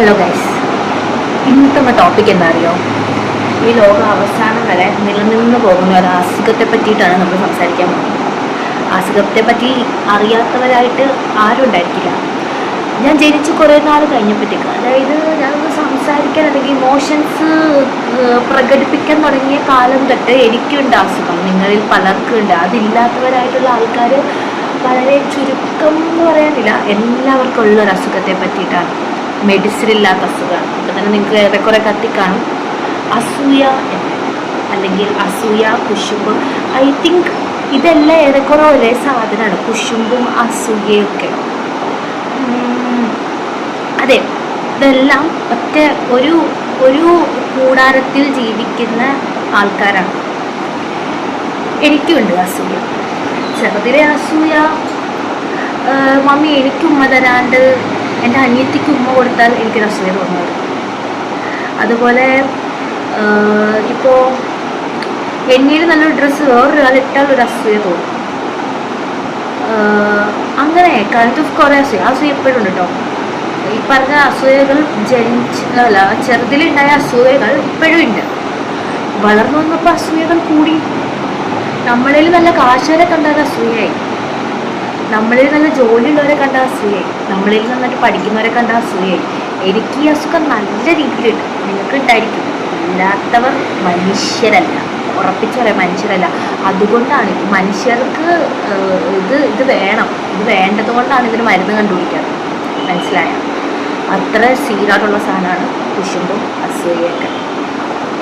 Hello guys ഇന്നത്തെ topic എന്താ അറിയോ ഈ ലോകം അവസാനം വരെ നിലനിന്ന് പോകുന്ന ഒരു അസുഖത്തെ പറ്റിയിട്ടാണ് നമ്മൾ സംസാരിക്കാൻ പോകുന്നത്. അസുഖത്തെ പറ്റി അറിയാത്തവരായിട്ട് ആരും ഉണ്ടായിരിക്കില്ല. ഞാൻ ജനിച്ച് കുറേ നാൾ കഴിഞ്ഞപ്പോഴത്തേക്ക് അതായത് ഞാനൊന്ന് സംസാരിക്കാൻ അല്ലെങ്കിൽ ഇമോഷൻസ് പ്രകടിപ്പിക്കാൻ തുടങ്ങിയ കാലം തൊട്ട് എനിക്കുണ്ട് അസുഖം നിങ്ങളിൽ പലർക്കും ഉണ്ട് അതില്ലാത്തവരായിട്ടുള്ള ആൾക്കാർ വളരെ ചുരുക്കം എന്ന് പറയാനില്ല. എല്ലാവർക്കും ഉള്ള ഒരു അസുഖത്തെ പറ്റിയിട്ടാണ്. മെഡിസിൻ ഇല്ലാത്ത അസുഖമാണ്. അപ്പം തന്നെ നിങ്ങൾക്ക് ഏറെക്കുറെ കത്തിക്കാണും അസൂയ അല്ലെങ്കിൽ അസൂയ കുശുമ്പ് ഐ തിങ്ക് ഇതെല്ലാം ഏറെക്കുറെ ഒരേ സാധനമാണ്. കുശുമ്പും അസൂയയും അതെ ഇതെല്ലാം ഒറ്റ ഒരു ഒരു കൂടാരത്തിൽ ജീവിക്കുന്ന ആൾക്കാരാണ്. എനിക്കുണ്ട് അസൂയ. ചെറുതിലെ അസൂയ മമ്മി എനിക്ക് ഉമ്മ തരാണ്ട് എന്റെ അനിയത്തിക്ക് ഉമ്മ കൊടുത്താൽ എനിക്കൊരു അസൂയ തോന്നുന്നത് അതുപോലെ ഇപ്പോൾ എന്നിൽ നല്ലൊരു ഡ്രസ്സ് വേറൊരാൾ ഇട്ടാൽ ഒരു അസൂയ തോന്നും. അങ്ങനെ കഴുത്ത് കുറേ അസൂയ അസൂയ എപ്പോഴും ഉണ്ട് കേട്ടോ ഈ പറഞ്ഞ അസൂയകൾ ജനിച്ച അല്ല ചെറുതിലുണ്ടായ അസൂയകൾ ഇപ്പോഴും ഉണ്ട്. വളർന്നു വന്നപ്പോൾ അസൂയകൾ കൂടി. നമ്മളിൽ നല്ല കാശുവരെ കണ്ടാൽ അസൂയായി നമ്മളിൽ നല്ല ജോലിയുള്ളവരെ കണ്ട അസൂയായി നമ്മളിൽ നന്നായിട്ട് പഠിക്കുന്നവരെ കണ്ട അസൂയായി എനിക്ക് ഈ അസുഖം നല്ല രീതിയിലുണ്ട്. നിങ്ങൾക്ക് ഉണ്ടായിരിക്കും ഇല്ലാത്തവർ മനുഷ്യരല്ല. ഉറപ്പിച്ചു പറയാം മനുഷ്യരല്ല. അതുകൊണ്ടാണ് മനുഷ്യർക്ക് ഇത് ഇത് വേണം. ഇത് വേണ്ടത് കൊണ്ടാണ് ഇതിന് മരുന്ന് കണ്ടുപിടിക്കാറ്. മനസ്സിലായ? അത്ര സീരായിട്ടുള്ള സാധനമാണ് കുശുമ്പും അസൂയൊക്കെ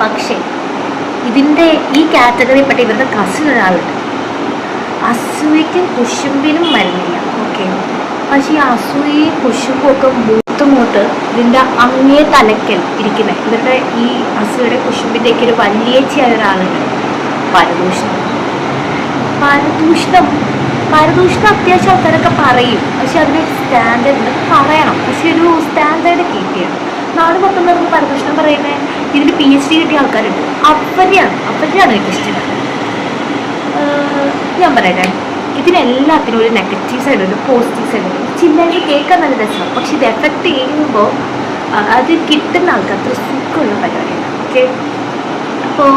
പക്ഷേ ഇതിന്റെ ഈ കാറ്റഗറിയിൽപ്പെട്ട ഇവരുടെ കസിൻ ഒരാളുണ്ട്. അസൂയയ്ക്കും കുശുമ്പിനും മരുന്നില്ല. ഓക്കെ പക്ഷേ ഈ അസൂയയും കുശുമ്പും ഒക്കെ മൂത്ത് മൂത്ത് ഇതിന്റെ അങ്ങേ തലക്കൽ ഇരിക്കുന്നത് ഇവരുടെ ഈ അസൂയയുടെ കുശുമ്പിന്റെയൊക്കെ ഒരു വലിയേച്ചിയായ ഒരാളുണ്ട്. പരദൂഷണം. പരദൂഷണം. പരദൂഷണം അത്യാവശ്യം ആൾക്കാരൊക്കെ പറയും. പക്ഷെ അതിനൊരു സ്റ്റാൻഡേർഡ് ഉണ്ട്. പറയണം. പക്ഷെ ഒരു സ്റ്റാൻഡേർഡ് കീപ്പ് ചെയ്യണം. നാട് മൊത്തം നമുക്ക് പരദൂഷണം പറയുന്നത് ഇതിന് പി എച്ച് ഡി കിട്ടിയ ആൾക്കാരുണ്ട്. അവരെയാണ്. അവരെയാണ് എനിക്ക് ഇഷ്ടം ഞാൻ പറയട്ടെ ഇതിനെല്ലാത്തിനും ഒരു നെഗറ്റീവ് സൈഡ് ഉണ്ട് പോസിറ്റീവ് സൈഡ് ഉണ്ട്. ചില്ലയിൽ കേൾക്കാൻ നല്ല രസമാണ് പക്ഷെ ഇത് എഫക്റ്റ് ചെയ്യുമ്പോൾ അത് കിട്ടുന്ന ആൾക്കാർക്ക് സുഖമുള്ള പരിപാടിയാണ്. ഓക്കെ അപ്പോൾ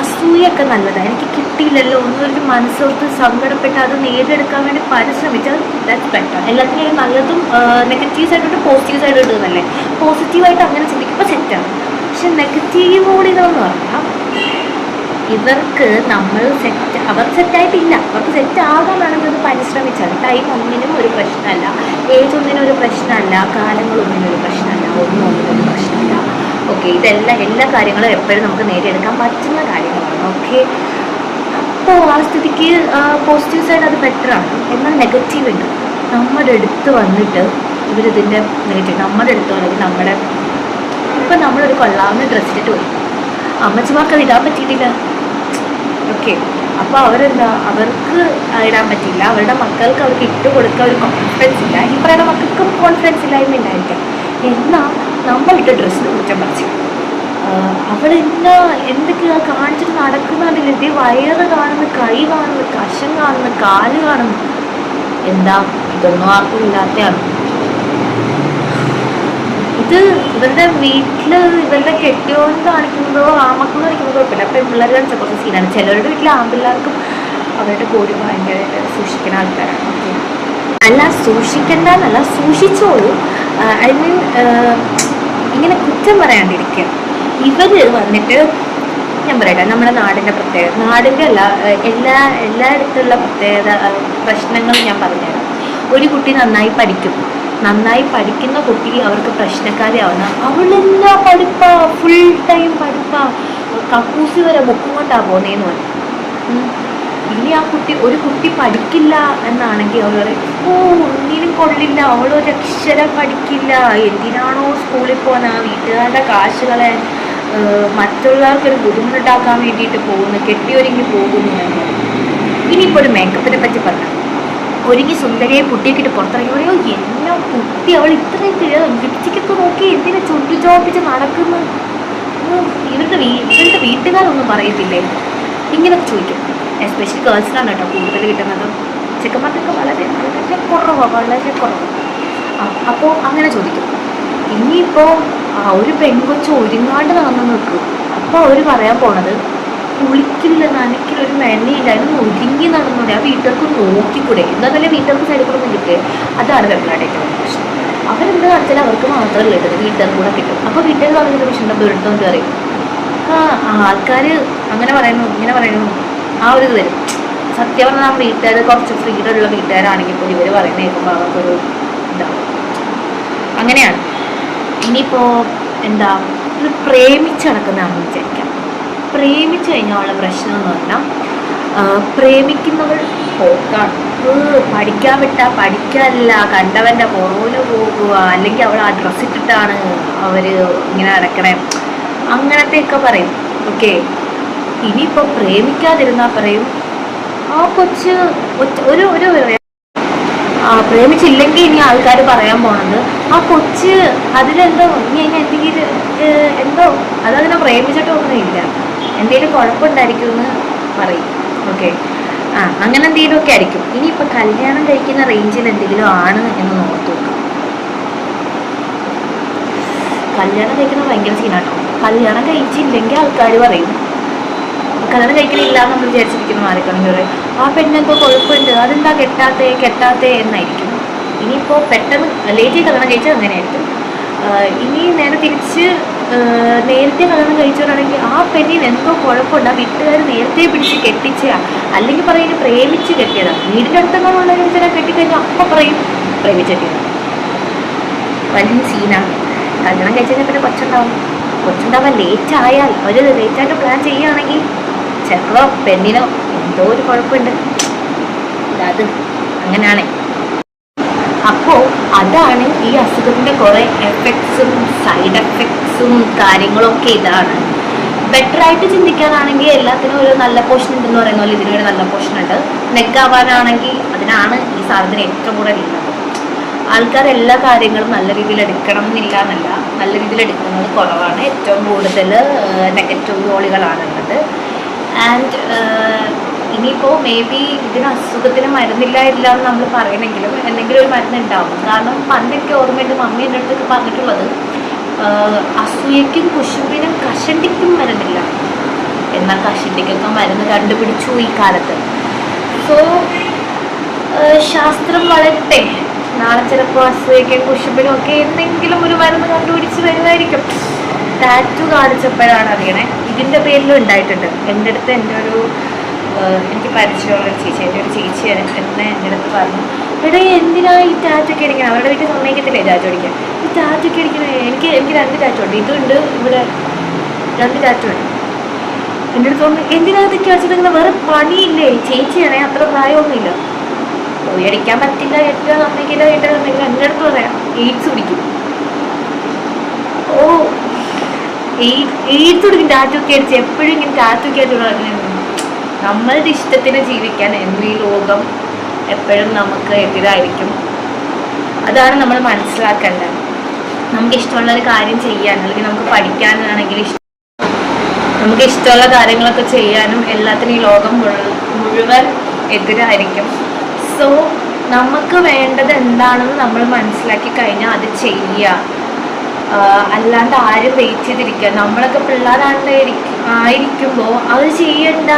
അസൂയൊക്കെ നല്ലതാണ് എനിക്ക് കിട്ടിയില്ലല്ലോ ഒന്നൊരു മനസ്സോർത്ത് സങ്കടപ്പെട്ട് അത് നേടിയെടുക്കാൻ വേണ്ടി പരിശ്രമിച്ചാൽ ദാറ്റ്സ് ബെറ്റർ എല്ലാത്തിനും നല്ലതും നെഗറ്റീവ് സൈഡുണ്ട് പോസിറ്റീവ് സൈഡുണ്ട് എന്നല്ലേ? പോസിറ്റീവായിട്ട് അങ്ങനെ ചിന്തിക്കുമ്പോൾ സെറ്റാണ് പക്ഷെ നെഗറ്റീവ് എന്ന് പറഞ്ഞാൽ ഇവർക്ക് നമ്മൾ സെറ്റ് അവർ സെറ്റായിട്ടില്ല അവർക്ക് സെറ്റ് ആകാൻ വേണമെങ്കിൽ അത് പരിശ്രമിച്ചാൽ ടൈം ഒന്നിനും ഒരു പ്രശ്നമല്ല. ഏജ് ഒന്നിനും ഒരു പ്രശ്നമല്ല. കാലങ്ങൾ ഒന്നിനും ഒരു പ്രശ്നമല്ല. ഒന്നും ഒന്നിനും ഒരു പ്രശ്നമല്ല. ഓക്കെ ഇതെല്ലാം എല്ലാ കാര്യങ്ങളും എപ്പോഴും നമുക്ക് നേടിയെടുക്കാൻ പറ്റുന്ന കാര്യങ്ങളാണ്. ഓക്കെ അപ്പോൾ ആ സ്ഥിതിക്ക് പോസിറ്റീവ് സൈഡ് അത് ബെറ്ററാണ് എന്നാൽ നെഗറ്റീവ് ഉണ്ട്. നമ്മുടെ അടുത്ത് വന്നിട്ട് ഇവരിതിന്റെ നെഗറ്റീവ് നമ്മുടെ അടുത്ത് വന്നിട്ട് നമ്മുടെ ഇപ്പം നമ്മളൊരു കൊള്ളാവുന്ന ഡ്രസ്സിട്ട് പോയി. അമ്മച്ചിമാർക്ക് അത് ഇടാൻ പറ്റിയിട്ടില്ല. ഓക്കെ അപ്പോൾ അവരെന്താ? അവർക്ക് ഇടാൻ പറ്റില്ല. അവരുടെ മക്കൾക്ക് അവർക്ക് ഇട്ട് കൊടുക്കാൻ ഒരു കോൺഫിഡൻസ് ഇല്ല. ഈ പറയുന്ന മക്കൾക്കും കോൺഫിഡൻസ് ഇല്ലായ്മ ഉണ്ടായിരിക്കാം. എന്നാൽ നമ്മളിട്ട ഡ്രസ്സിന് കുറ്റം പറിച്ചു. അവൾ എന്നാ എന്തൊക്കെയാ കാണിച്ചിട്ട് നടക്കുന്നുണ്ടല്ലോ ഇതേ വയറ് കാണുന്നു കൈ കാണുന്നു കഷം കാണുന്നു കാൽ കാണുന്നു. എന്താ? ഇതൊന്നും ആർക്കും ഇല്ലാത്തതാണ്. ഇത് ഇവരുടെ വീട്ടിൽ ഇവരുടെ കെട്ടിയോന്ന് കാണിക്കുന്നതോ ആമക്കൾ കാണിക്കുന്നതോ കുഴപ്പമില്ല. അപ്പം പിള്ളേർ കാണിച്ച കുറച്ച് സീനാണ് ചിലരുടെ വീട്ടിലെ ആമ്പിള്ളേർക്കും അവരുടെ കോടി ഭയങ്കരമായിട്ട് സൂക്ഷിക്കുന്ന ആൾക്കാരാണ്. ഓക്കെ അല്ല സൂക്ഷിക്കണ്ട എന്നല്ല സൂക്ഷിച്ചോളൂ ഐ മീൻ ഇങ്ങനെ കുറ്റം പറയാണ്ടിരിക്കുക. ഇവർ വന്നിട്ട് ഞാൻ പറയട്ടെ നമ്മുടെ നാടിന്റെ പ്രത്യേകത. നാടിന്റെ അല്ല എല്ലാ എല്ലായിടത്തുള്ള പ്രത്യേകത പ്രശ്നങ്ങൾ ഞാൻ പറഞ്ഞുതരാം. ഒരു കുട്ടി നന്നായി പഠിക്കും. നന്നായി പഠിക്കുന്ന കുട്ടി അവർക്ക് പ്രശ്നക്കാരിയാവുന്ന അവളെന്താ പഠിപ്പാ? Full time പഠിപ്പാ. കക്കൂസി വരെ ബുക്കും കൊണ്ടാ പോന്നേന്ന് പറയും. ഇനി ആ കുട്ടി ഒരു കുട്ടി പഠിക്കില്ല എന്നാണെങ്കിൽ അവൾ പറയും ഓ ഒന്നിനും കൊള്ളില്ല. അവൾ അക്ഷരം പഠിക്കില്ല. എന്തിനാണോ സ്കൂളിൽ പോകുന്ന വീട്ടുകാരുടെ കാശുകളെ മറ്റുള്ളവർക്കൊരു ബുദ്ധിമുട്ടുണ്ടാക്കാൻ വേണ്ടിയിട്ട് പോകുന്നു. കെട്ടിയൊരുങ്ങി പോകുന്നു. ഇനിയിപ്പോൾ ഒരു മേക്കപ്പിനെ പറ്റി പറഞ്ഞു ഒരുങ്ങി സുന്ദരിയെ കുട്ടിയൊക്കെ പുറത്തിറങ്ങി. പറയോ എന്നാ കുട്ടി അവൾ ഇത്രയും ലിപ്സ്റ്റിക്കൊക്കെ നോക്കി എന്തിനാ ചുണ്ടു ചോപ്പിച്ച് നടക്കുന്നു? ഇവരുടെ ഇവരുടെ വീട്ടുകാരൊന്നും പറയത്തില്ലേ? ഇങ്ങനൊക്കെ ചോദിക്കും. എസ്പെഷ്യലി ഗേൾസിനാണ് കേട്ടോ കൂടുതൽ കിട്ടുന്നത്. ചെക്കന്മാർക്കൊക്കെ വളരെ വളരെ കുറവാണ് വളരെ കുറവ്. അപ്പോൾ അങ്ങനെ ചോദിക്കും. ഇനിയിപ്പോൾ ആ ഒരു പെൺകൊച്ച് ഒരുങ്ങാണ്ട് നടന്നു നിൽക്കും. അപ്പോൾ അവർ പറയാൻ പോണത് കുളിക്കില്ല നനയ്ക്കില്ല ഒരു മെനയില്ല അതിന് ഒരുങ്ങി നടന്നൂടെ ആ വീട്ടുകാർക്ക് നോക്കിക്കൂടെ? എന്നാലല്ലേ വീട്ടുകാർക്ക് സൈഡിൽ കൂടെ ഒന്നും കിട്ടുക അതാണ് വെള്ളാടെ ഏറ്റവും വലിയ പ്രശ്നം. അവരെന്ത് കാണിച്ചാൽ അവർക്ക് മാത്രമല്ല കിട്ടുന്നത് വീട്ടുകാർ കൂടെ കിട്ടും. അപ്പൊ വീട്ടുകാർ പറഞ്ഞൊരു പ്രശ്നം ദുരിതം പറയും. ആ ആൾക്കാര് അങ്ങനെ പറയുന്നു ഇങ്ങനെ പറയുന്നു. ആ ഒരു ഇത് വരും. സത്യം പറഞ്ഞാൽ വീട്ടുകാർ കുറച്ച് ഫ്രീഡം ഉള്ള വീട്ടുകാരാണെങ്കിൽ പോലും ഇവർ പറയുന്ന കേൾക്കുമ്പോൾ അവർക്കൊരു എന്താ അങ്ങനെയാണ്. ഇനിയിപ്പോൾ എന്താ? ഇത് പ്രേമിച്ച് നടക്കുന്നതാണെന്ന് വിചാരിക്കാം. പ്രേമിച്ച് കഴിഞ്ഞാൽ ഉള്ള പ്രശ്നം എന്ന് പറഞ്ഞാൽ പ്രേമിക്കുന്നവൾ പോക്കാണ്. പഠിക്കാൻ വിട്ട പഠിക്കാനില്ല കണ്ടവന്റെ പുറകിൽ പോകുക അല്ലെങ്കിൽ അവൾ ആ ഡ്രസ്സ് ഇട്ടിട്ടാണ് അവർ ഇങ്ങനെ നടക്കണേ. അങ്ങനത്തെയൊക്കെ പറയും. ഓക്കെ ഇനിയിപ്പോൾ പ്രേമിക്കാതിരുന്നാൽ പറയും ആ കൊച്ച് ഒരു ഒരു പ്രേമിച്ചില്ലെങ്കിൽ ഇനി ആൾക്കാർ പറയാൻ പോണത്. ആ കൊച്ച് അതിലെന്തോ ഇനി അതിന് എന്തെങ്കിലും എന്തോ അതതിനെ പ്രേമിച്ചിട്ടൊന്നുമില്ല എന്തെങ്കിലും കുഴപ്പമുണ്ടായിരിക്കും എന്ന് പറയും. ഓക്കെ. ആ അങ്ങനെ എന്തെങ്കിലും ഒക്കെ ആയിരിക്കും. ഇനിയിപ്പോൾ കല്യാണം കഴിക്കുന്ന റേഞ്ചിൽ എന്തെങ്കിലും ആണ് എന്ന് നോക്കാം കല്യാണം കഴിക്കുന്നത് ഭയങ്കര സീനാട്ടോ കല്യാണം കഴിച്ചില്ലെങ്കിൽ ആൾക്കാർ പറയും കല്യാണം കഴിക്കലില്ല നമ്മൾ വിചാരിച്ചിരിക്കുന്ന മാറിക്കണമെങ്കിൽ പറയും. ആ പെണ്ണിനൊക്കെ കുഴപ്പമുണ്ട് അതെന്താ കെട്ടാത്തേ? കെട്ടാത്തേ എന്നായിരിക്കും. ഇനിയിപ്പോൾ പെട്ടെന്ന് ലേറ്റ് കല്യാണം കഴിച്ചാൽ അങ്ങനെയായിരിക്കും. ഇനി നേരെ തിരിച്ച് നേരത്തെ കല്യാണം കഴിച്ചവരാണെങ്കിൽ ആ പെണ്ണിന് എന്തോ കുഴപ്പമുണ്ട് ആ വീട്ടുകാർ നേരത്തെ പിടിച്ച് കെട്ടിച്ച അല്ലെങ്കിൽ പറയും പ്രേമിച്ച് കെട്ടിയതാണ് വീടിന്റെ അടുത്തെങ്ങാനുള്ള ചില കെട്ടിക്കഴിഞ്ഞാൽ അപ്പം പറയും പ്രേമിച്ച് കെട്ടിയതാണ് വലിയ സീനാണ് കല്യാണം കഴിച്ചാൽ പിന്നെ കൊച്ചുണ്ടാവും. കൊച്ചുണ്ടാവാൻ ലേറ്റ് ആയാൽ അവർ ലേറ്റായിട്ട് പ്ലാൻ ചെയ്യുകയാണെങ്കിൽ ചെറുക്കോ പെണ്ണിനോ എന്തോ ഒരു കുഴപ്പമുണ്ട് അത് അങ്ങനെയാണ് അപ്പോൾ അതാണ് ഈ അസുഖത്തിന്റെ കുറേ എഫക്ട്സും സൈഡ് എഫക്ട്സും കാര്യങ്ങളൊക്കെ ഇതാണ്. ബെറ്റർ ആയിട്ട് ചിന്തിക്കാനാണെങ്കിൽ എല്ലാത്തിനും ഒരു നല്ല പോഷൻ ഉണ്ടെന്ന് പറയുന്ന പോലെ ഇതിനൊരു നല്ല പോഷൻ ഉണ്ട്. നെഗാവാനാണെങ്കിൽ അതിനാണ് ഈ സാധനത്തിന് ഏറ്റവും കൂടുതൽ ഉള്ളത് ആൾക്കാർ എല്ലാ കാര്യങ്ങളും നല്ല രീതിയിൽ എടുക്കണം എന്നില്ല എന്നല്ല നല്ല രീതിയിൽ എടുക്കുന്നത് കുറവാണ്. ഏറ്റവും കൂടുതൽ നെഗറ്റീവ് റോളുകളാണുള്ളത് ആൻഡ് ഇനിയിപ്പോൾ മേ ബി ഇതിന് അസുഖത്തിന് മരുന്നില്ല ഇല്ല എന്ന് നമ്മൾ പറയണമെങ്കിലും എന്തെങ്കിലും ഒരു മരുന്ന് ഉണ്ടാവും കാരണം പണ്ടൊക്കെ ഓർമ്മയുണ്ട് മമ്മി എന്റെ അടുത്തൊക്കെ പറഞ്ഞിട്ടുള്ളത് അസൂയക്കും കുശുമ്പിനും കഷണ്ടിക്കും മരുന്നില്ല. എന്നാൽ കഷണ്ടിക്കൊക്കെ മരുന്ന് കണ്ടുപിടിച്ചു ഈ കാലത്ത്. സോ ശാസ്ത്രം വളരട്ടെ. നാളെ ചിലപ്പോൾ അസൂയക്കും കുശുമ്പിനും ഒക്കെ എന്തെങ്കിലും ഒരു മരുന്ന് കണ്ടുപിടിച്ച് വരുമായിരിക്കും. ടാറ്റു കാണിച്ചപ്പോഴാണ് അറിയണേ. ഇതിന്റെ പേരിലും ഉണ്ടായിട്ടുണ്ട്. എന്റെ അടുത്ത് എന്റെ ഒരു എനിക്ക് പരിചയമുള്ള ചേച്ചി എന്റെ ഒരു ചേച്ചി എന്നെ എന്റെ അടുത്ത് പറഞ്ഞു. എടാ എന്തിനാ ഈ ടാറ്റൊക്കെ അടിക്കണം? അവരുടെ വീട്ടിൽ സമ്മതിക്കത്തില്ലേ ടാറ്റു അടിക്കാൻ? ഈ ടാറ്റൊക്കെ അടിക്കണേ എനിക്ക് എനിക്ക് രണ്ട് ടാറ്റു ഉണ്ട്. ഇതുണ്ട് ഇവിടെ രണ്ട് ടാറ്റു ഉണ്ട്. എന്റെ അടുത്ത് പറഞ്ഞു എന്തിനാ ഇതൊക്കെ വെച്ചിട്ട് വേറെ പണിയില്ലേ? ചേച്ചിയാണേ അത്ര പ്രായമൊന്നുമില്ല. പോയി അടിക്കാൻ പറ്റില്ല ഏറ്റവും സമ്മതിക്കില്ല ഏറ്റവും സമ്മതിക്കില്ല എന്റെ അടുത്ത് പറയാം. എയ്ഡ്സ് പിടിക്കും ഓ എയ്ഡ്സ് ടാറ്റൊക്കെ അടിച്ച് എപ്പോഴും ഇങ്ങനെ ടാറ്റൊക്കെ ആയിട്ട് വളർന്നു നമ്മളുടെ ഇഷ്ടത്തിന് ജീവിക്കാൻ എന്നും ഈ ലോകം എപ്പോഴും നമുക്ക് എതിരായിരിക്കും. അതാണ് നമ്മൾ മനസ്സിലാക്കേണ്ടത്. നമുക്ക് ഇഷ്ടമുള്ള ഒരു കാര്യം ചെയ്യാൻ അല്ലെങ്കിൽ നമുക്ക് പഠിക്കാനാണെങ്കിൽ ഇഷ്ടം നമുക്ക് ഇഷ്ടമുള്ള കാര്യങ്ങളൊക്കെ ചെയ്യാനും എല്ലാത്തിനും ഈ ലോകം മുഴു- മുഴുവൻ എതിരായിരിക്കും. സോ നമുക്ക് വേണ്ടത് എന്താണെന്ന് നമ്മൾ മനസ്സിലാക്കി കഴിഞ്ഞാൽ അത് ചെയ്യുക. അല്ലാണ്ട് ആരും വെയിറ്റ് ചെയ്തിരിക്കുക നമ്മളൊക്കെ പിള്ളേരാണ്ട് ആയിരിക്കുമ്പോൾ അത് ചെയ്യണ്ട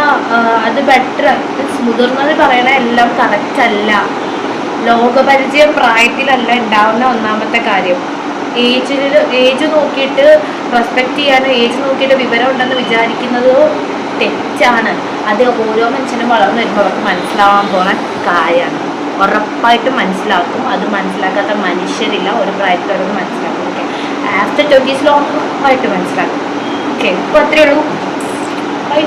അത് ബെറ്റർ മുതിർന്നത് പറയണ എല്ലാം കറക്റ്റ് അല്ല. ലോകപരിചയം പ്രായത്തിലല്ല ഉണ്ടാവുന്ന ഒന്നാമത്തെ കാര്യം. ഏജിൽ ഏജ് നോക്കിയിട്ട് റെസ്പെക്റ്റ് ചെയ്യാനോ ഏജ് നോക്കിയിട്ട് വിവരം ഉണ്ടെന്ന് വിചാരിക്കുന്നത് തെറ്റാണ്. അത് ഓരോ മനുഷ്യനും വളർന്നു വരുമ്പോൾ അവർക്ക് മനസ്സിലാവാൻ പോണ കാര്യമാണ്. ഉറപ്പായിട്ടും മനസ്സിലാക്കും. അത് മനസ്സിലാക്കാത്ത മനുഷ്യരില്ല. ഒരു പ്രായത്തിൽ മനസ്സിലാക്കും ആഫ്റ്റർ ട്വന്റീസിൽ ഉറപ്പായിട്ട് മനസ്സിലാക്കും. ഓക്കെ അപ്പോൾ അത്രയേ ഉള്ളൂ. ബൈ